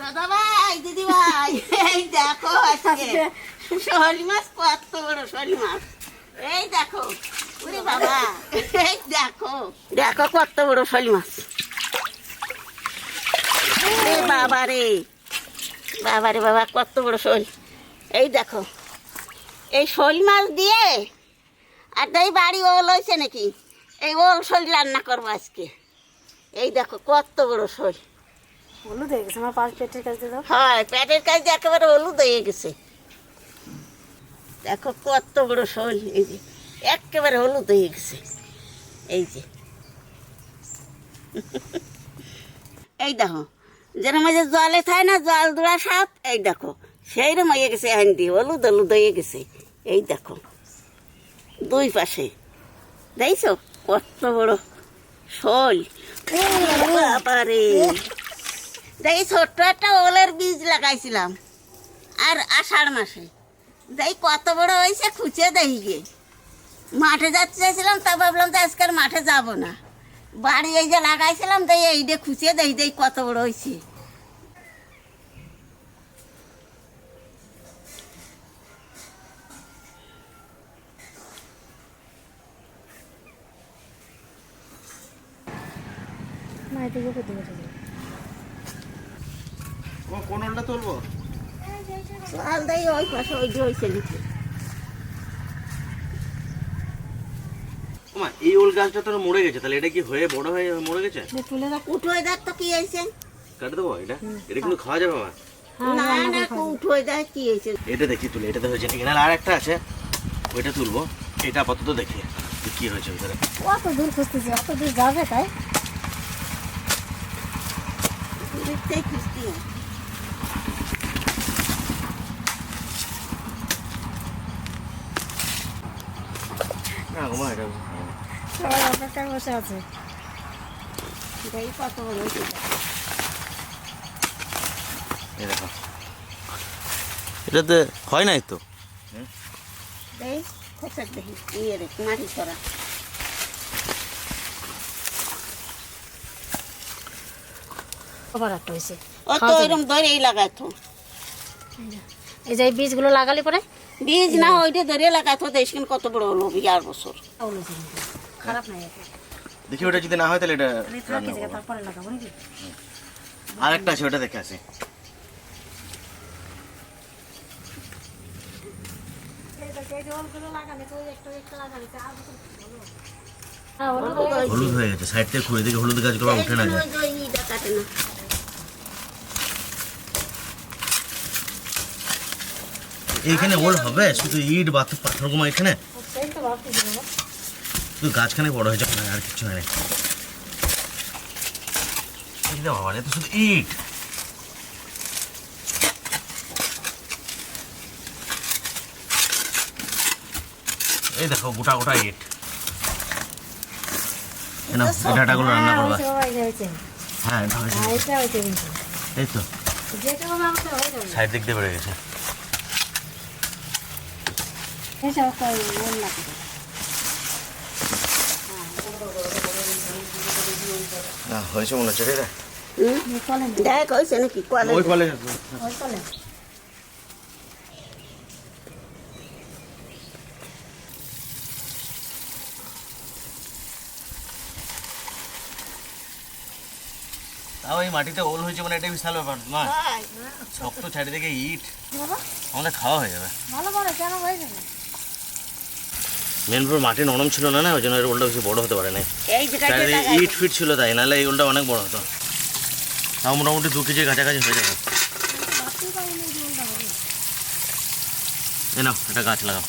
দাদা ভাই দিদি ভাই এই দেখো আজকে। শোল মাছ কত বড় শোল মাছ এই দেখো ওরে বাবা এই দেখো। দেখো কত বড় শোল মাছ বাবা রে বাবা রে বাবা কত বড় শোল। এই দেখো এই শোল মাছ দিয়ে আর এই বাড়ি ওল হয়েছে নাকি? এই ওল শোল রান্না করব আজকে। এই দেখো কত বড় শোল। হলুদ হয়ে গেছে, আমার পাঁচ পেটের কাছে দাও। হয়, পেটের কাছে একেবারে হলুদ হয়ে গেছে। দেখো কত বড় শোল, এই যে, একেবারে হলুদ হয়ে গেছে। এই যে। এই দেখো, যেরকম যে জলে থাকে না, জল দুড়া সাপ এই দেখো, সেইরকম হয়ে গেছে হান্দি হলুদ হলুদ হয়ে গেছে। এই দেখো, দুই পাশে। দেখছ? কত বড় শোল। বাবারে। দেখি ছোট্ট একটা ওলের বীজ লাগাইছিলাম, আর আষাঢ় মাসে। দেখি কত বড় হয়েছে খুঁচে দেখি গিয়ে মাঠে যাতে চাইছিলাম, তা ভাবলাম যে আজকে মাঠে যাব না। বাড়ি এই যে লাগাইছিলাম তাই এইটা খুঁচিয়ে দেখি দেই কত বড় হয়েছে। এদিকে উপর দিকে ওলটা তুলবো? জল দেয় ওই পাশে ওই যে হয়েছে নাকি ওমা এই ওল গাছটা তো মরে গেছে তাহলে এটা কি হয়ে বড় হয়ে মরে গেছে? তুলে রাখ উঠোয় দেখ তো কি হয়েছে। কাটে দেবো এটা? এটা কিন্তু খাওয়া যাবে আমার হ্যাঁ না না করে উঠোয় দেখ কি হয়েছে। এটা দেখি তুলে এটাতে হয়েছে নাকি আর একটা আছে ওইটা তুলবো। এটা আপাতত দেখি কি হয়েছে ভিতরে অত দূর খুঁজতেছি অত দূর যাবে তাই? দেখতেই খুঁজতি না। না ওমা এটা সবাই অপেক্ষায় বসে আছে। দেখি কত বড় এটাতে হয় নাই তো? ইয়ে রে মাটি ছড়া। আবার একটা হয়েছে ও তো এরকম ধরেই লাগাতো এই যে এই বীজগুলো লাগালি পরে বীজ না ওইটা ধরে লাগাতো দেশকিন কত বড় হলো বিয়ার বছর। খারাপ নাই দেখি ওটা যদি না হয় তাহলে এটা। তারপরে লাগাবো নাকি? আর একটা আছে ওটা দেখে আসি। হ্যাঁ হলুদ হয়ে গেছে। হলুদ হয়ে গেছে সাইড থেকে খুঁড়ে দেখে হলুদ গাছগুলো উঠে না যায় ওই যে ওই ইটা কাটে না এইখানে ওল হবে শুধু ইট বাথ পাথর গুমা এখানে। শুধু গাছখানে বড় হয়েছে না আর কিছু হয় না এই বাবা তো শুধু ইট। এই দেখো গোটা গোটা ইট। ডাটাগুলো রান্না হ্যাঁ, করবা এই। হ্যাঁ হ্যাঁ, তো। হয়ে যাবে। সাইড দিক দিয়ে বেড়ে গেছে এসব একটা ওল লাগাতে। না হয়েছে মনে হচ্ছে দেখ নাকি ওই কলেজ ওই কলেন। তাও এই মাটিতে ওল হয়েছে মানে এটা বিশাল ব্যাপার না হয়। শক্ত চারিদিকে ইট আমাদের খাওয়া হয়ে যাবে ভালো বলো, কেন হয়ে যাবে? মেন পুরো মাটি নরম ছিল না না? ওই জন্য এর ওলটা বেশি বড় হতে পারে না ইট ফিট ছিল তাই নাহলে এই ওলটা অনেক বড় হতো। তাও মোটামুটি দু কেজির কাছাকাছি হয়ে যাবে। এই নাও এটা গাছ লাগাও।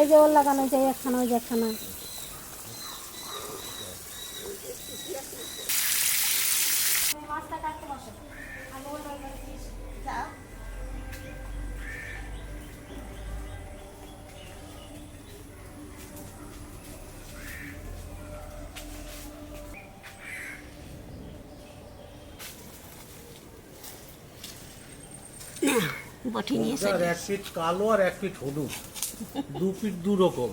এই যে ওল লাগানো এই একখানা, ওই যে একখানা। বটি নিয়ে এক পিঠ কালো আর এক পিঠ হলুদ। দু পিঠ দু রকম।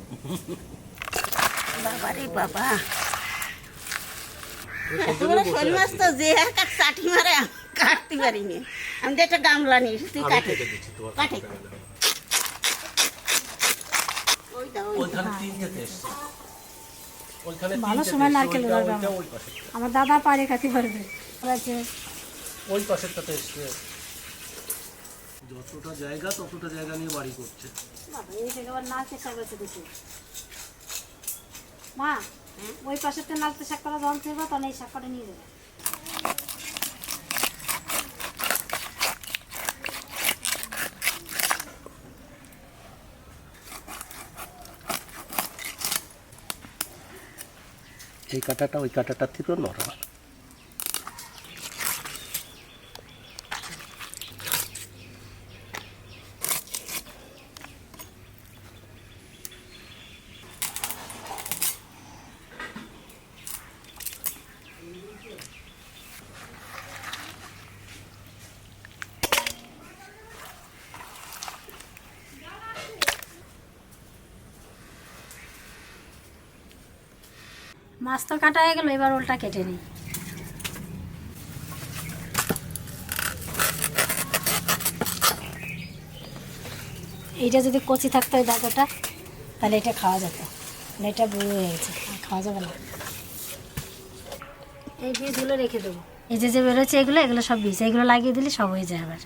বাবা। রে বাবা একেবারে শোল মাছ তো যে এক এক চাটি মারে কাটতে পারিনি। আমি তো একটা গামলা নিয়ে তুই কাটে। কেটে দিচ্ছি তোমার কাটে। কাছে দাও। ওই দাও ওই ওইখানে তিনটে এসছে। ওইখানে ভালো সময় নারকেল আমার। দাদা পারে খাতে পারবে। ওই পাশেরটাতে এসছে। যতটা জায়গা ততটা জায়গা নিয়ে বাড়ি করছে। বাবা এই থেকে আবার নাচতে শাক আছে দেখি। মা ওই পাশেতে নাচতে শাক করা জল থাকবে তাহলে এই শাক কটা নিয়ে যাবে। এই কাঁটাটা ওই কাঁটাটার থেকেও নরম। মাছ তো কাটা হয়ে গেল এবার ওলটা কেটে নিই। এইটা যদি কচি থাকতো ওই দাঁতটা তাহলে এটা খাওয়া যেত। আর এটা বুড়ো হয়ে গেছে খাওয়া যাবে না। এই বীজগুলো রেখে দেবো। এই যে যে বেরোচ্ছে এগুলো এগুলো সব বীজ এগুলো লাগিয়ে দিলে সব হয়ে যায় আবার।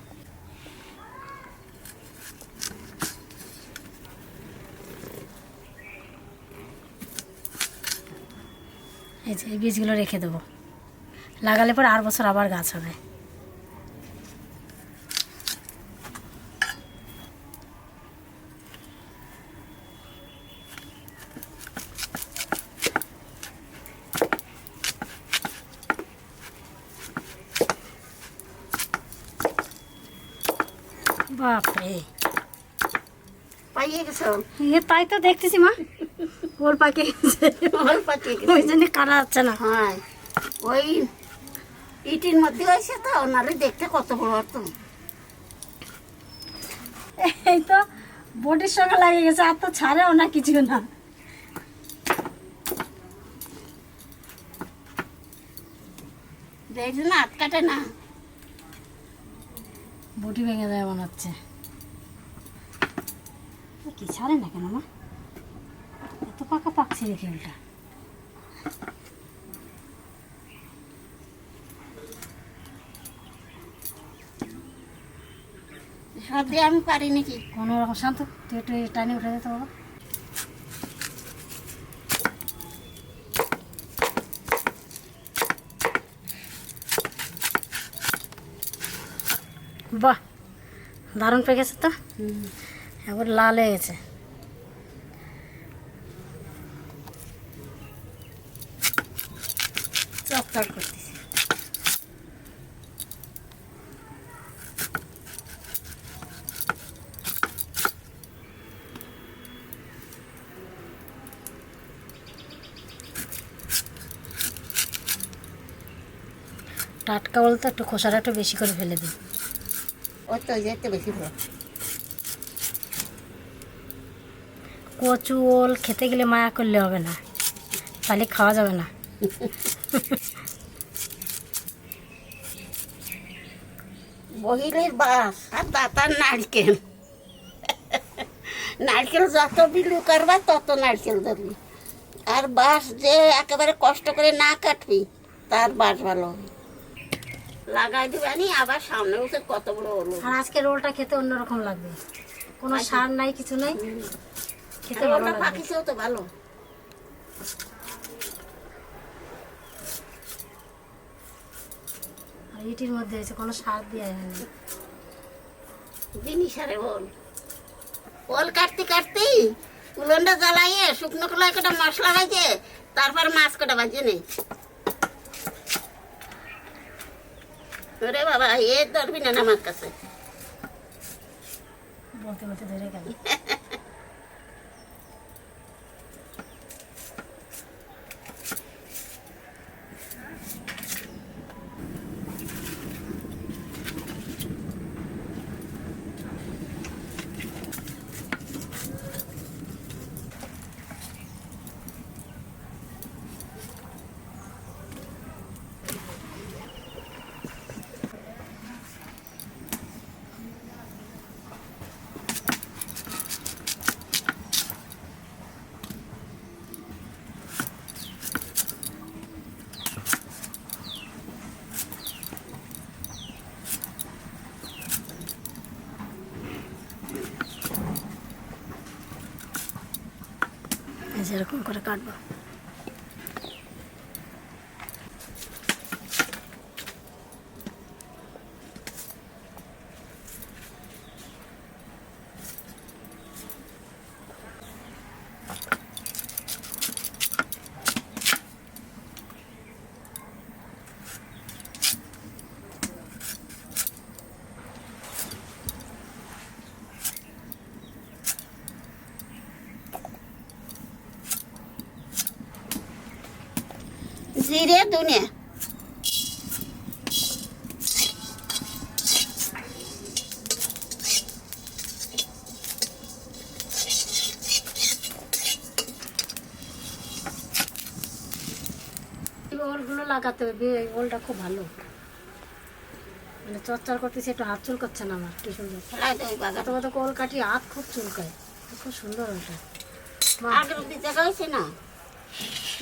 এই যে এই বীজগুলো রেখে দেবো। লাগালে পর আর বছর আবার গাছ হবে। বাপরে। পাইয়ে গেছে? তাই তো দেখতেছি মা। ওর গেছে ওর গেছে। ওই জন্য কাটা যাচ্ছে না? হ্যাঁ। ওই ইটির মধ্যে হয়েছে তো নাহলে দেখতে কত বড় হতো এই তো বডির সঙ্গে লাগে গেছে আর তো ছাড়েও না কিছু না। দেখছি না হাত কাটে না। বটি ভেঙে যায় মনে হচ্ছে। কি ছাড়ে না কেন মা? পাকা পাকছে দেখি ওটা। সব দিয়ে আমি পারি নাকি? কোনো রকম শান্ত তুই একটু টাইনে উঠে যেতে বাবা বাহ দারুণ পেকেছে তো? একবার লাল হয়ে গেছে। চকচক করতেছি। টাটকা বলতে একটু খোসাটা একটু বেশি করে ফেলে দিই। ওই তো যেতে বেশি কচু ওল খেতে গেলে মায়া করলে হবে না তাহলে খাওয়া যাবে না। বহিলের বাস আর দাতার নারকেল। নারকেল যত বিলু করবা তত নারকেল ধরবি। আর বাস যে একেবারে কষ্ট করে না কাটবি তার বাস ভালো হবে। লাগাই দিবানি আবার সামনে উঠে কত বড় হলো। আর আজকে রোলটা খেতে অন্যরকম লাগবে। কোনো সার নাই কিছু নাই? খেতে ভালো পাকিছেও তো ভালো। ইটির মধ্যে হয়েছে কোনো সার দেওয়া হয়নি জিনিস আরে বল। ওল কাটতে কাটতেই উলনটা জ্বালাইয়ে শুকনো কলাই কটা মশলা ভাজে তারপর মাছ কটা ভাজে নেই ওরে বাবা এ ধরবি না আমার কাছে। বলতে বলতে ধরে গেল। যেরকম করে কাটবো জিরে দুনে এই ওলগুলো লাগাতে হবে এই ওলটা খুব ভালো। মানে চর্চা করতেছে একটু হাত চুল করছে না আমার কি সুন্দর। কত কত কোল কাটি হাত খুব চুলকায়। খুব সুন্দর ওটা। না?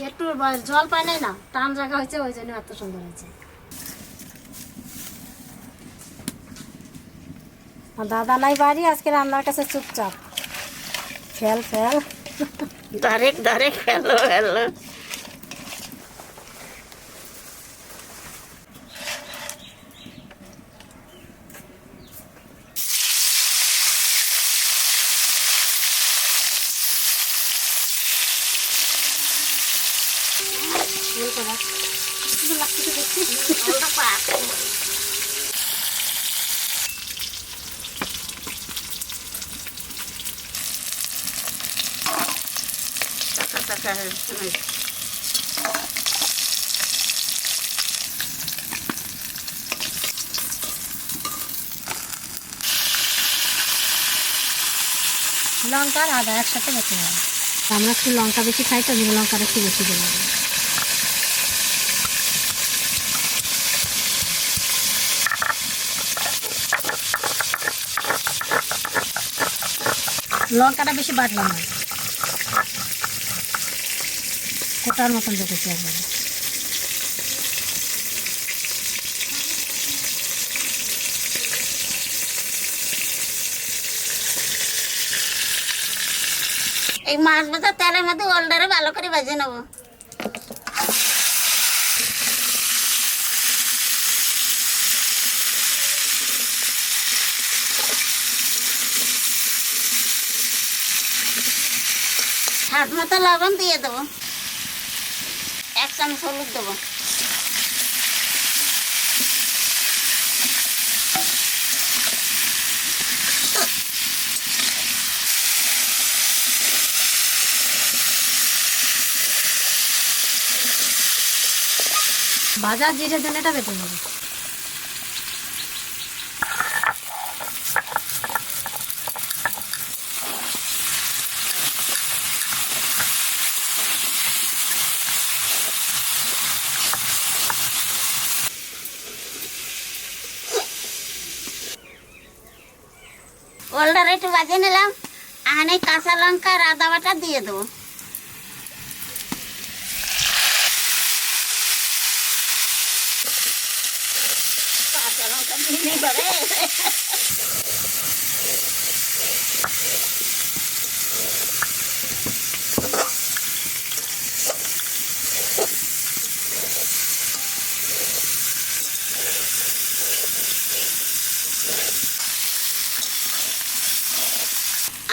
একটু জল পায় নাই না টান জায়গা হয়েছে ওই জন্য এত সুন্দর হয়েছে। আর দাদা নাই বাড়ি আজকে রান্নার কাছে চুপচাপ। Fail fail. Direct hello hello fail করা কিছু লাগছে দেখছি ওটা পাক টাকা টাকা লঙ্কা আর আদা একসাথে বেশি হয় আমরা একটু লঙ্কা বেশি খাই তো ওই লঙ্কাটা একটু বেশি দেবো লঙ্কাটা বেশি বাটলাম না। কোটার মতন দেখেছি একবারে। এই মাছ ভাজা তেলের মধ্যে ওলডারে ভালো করে ভেজে নেব। হাত মতো লবণ দিয়ে দেবো। এক চামচ হলুদ দেবো। বাজার জিরে ধনেটা বেটে নেবে। ওলডারে একটু বাজে নিলাম। আনে কাঁচা লঙ্কা আর আদা বাটা দিয়ে দেবো। কাঁচা লঙ্কা দিলে পরে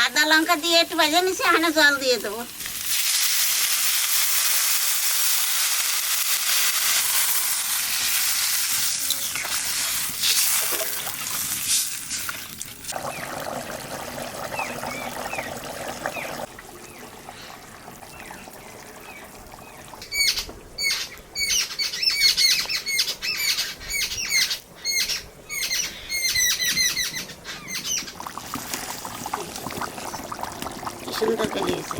আদা লঙ্কা দিয়ে একটু ভেজে নিছি এখানে জল দিয়ে দেবো কি সুন্দর করে গেছে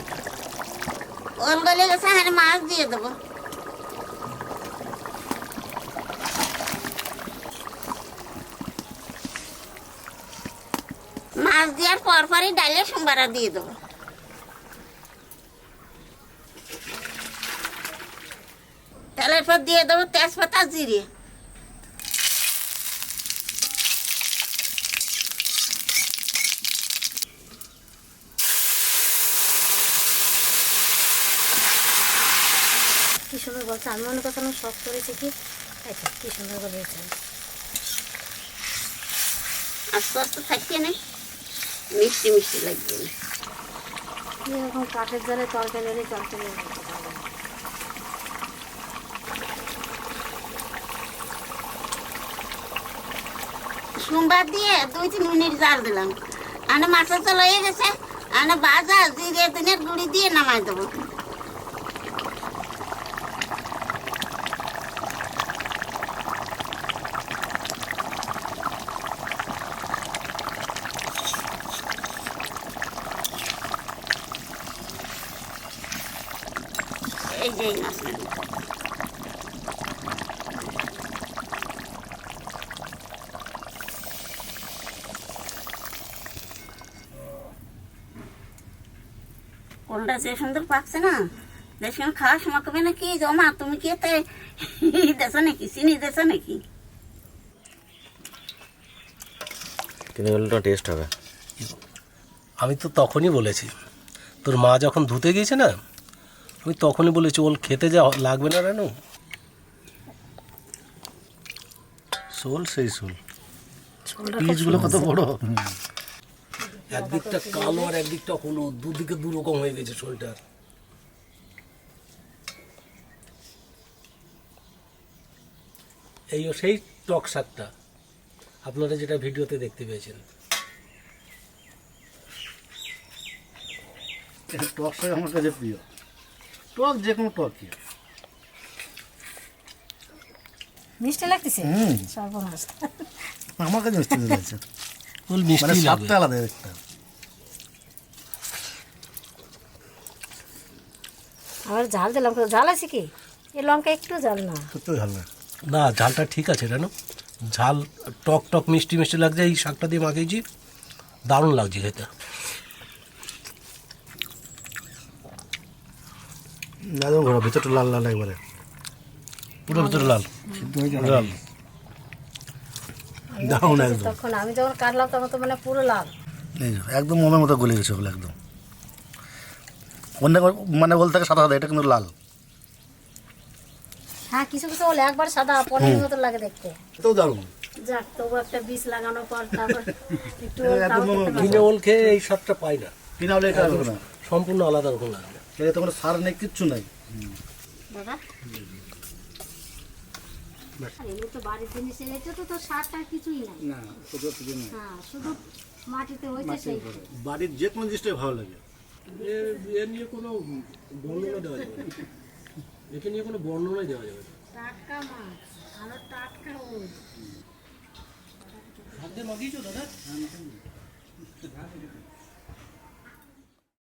ওল গলে গেছে এখানে মাছ দিয়ে দেবো মাছ দেওয়ার পর পরই ডালে সোমবার দিয়ে দেবো তেলের পর দিয়ে দেবো তেজপাতা জিরে সুন্দর বলছে আমি মনে করছিলাম শখ করেছি কি তো কি সুন্দর করে হয়েছে আস্তে আস্তে থাকিয়ে নেই মিষ্টি মিষ্টি লাগবে না। এরকম কাঠের জালে তরকারি হলে তরকারি সোমবার দিয়ে দুই তিন মিনিট জাল দিলাম। আনে মাছের তো লয়ে গেছে আনে বাজা জিরে দিনের গুঁড়ি দিয়ে নামাই দেবো এই যে এই মাছ কোনটা যে সুন্দর পাকছে না? দেখুন খাওয়ার সময় কবে নাকি জমা? তুমি কি এতে দেছো নাকি? চিনি দেছো নাকি? কিন্তু এগুলো টেস্ট হবে। আমি তো তখনই বলেছি তোর মা যখন ধুতে গিয়েছে না আমি তখনই বলেছি ওল খেতে যা লাগবে না রানু? শোল সেই শোল। পিসগুলো কত বড়। একদিকটা কালো আর একদিকটা হলুদ দুদিকে দু রকম হয়ে গেছে শোলটার এই সেই টক শাকটা। আপনারা যেটা ভিডিওতে দেখতে পেয়েছেন। এটা টক শাক আমার কাছে প্রিয়। টক যে কোনো টকই। মিষ্টি লাগতেছে? হুম। সর্বনাশ। আমার কাছে মিষ্টি লাগছে। মানে মিষ্টি লাগবে স্বাদটা আলাদা একটা। আবার ঝাল দিলাম ঝাল আছে কি? এই লঙ্কা একটু ঝাল না। সত্যি ভালো লাগে না ঝালটা ঠিক আছে জানো? ঝাল টক টক মিষ্টি মিষ্টি লাগছে এই শাকটা দিয়ে মাখিয়েছি। দারুণ লাগছে খেতে। একদম ঘোরা ভিতরটা লাল লাল একবারে। পুরো ভিতরে লাল। লাল। দারুণ একদম। তখন আমি যখন কাটলাম তখন তো মানে পুরো লাল। একদম মমের মতো গলে গেছে ওগুলো একদম। অন্য মানে বলতে থাকে সাদা সাদা এটা কিন্তু লাল। হ্যাঁ কিছু কিছু হলে একবার সাদা পনির মতো লাগে দেখতে। এটাও দারুণ। যাক তবু একটা বীজ লাগানোর পর তারপর একটু কিনে ওল খেয়ে এই স্বাদটা পাই না। কিনা এটা না। সম্পূর্ণ আলাদা রকম লাগবে এটা তো কোনো সার নেই কিচ্ছু নাই। দাদা এগুলো তো বাড়ির জিনিস এটা তো তো সার টার কিছুই নাই। না শুধু শুধু না হ্যাঁ শুধু মাটিতে সেই। বাড়ির যে কোনো জিনিসটাই ভালো লাগে। এ নিয়ে কোনো বর্ণনা দেওয়া যাবে না। একে নিয়ে কোনো বর্ণনাই দেওয়া যাবে না। টাটকা মাছ আরও টাটকা দাদা?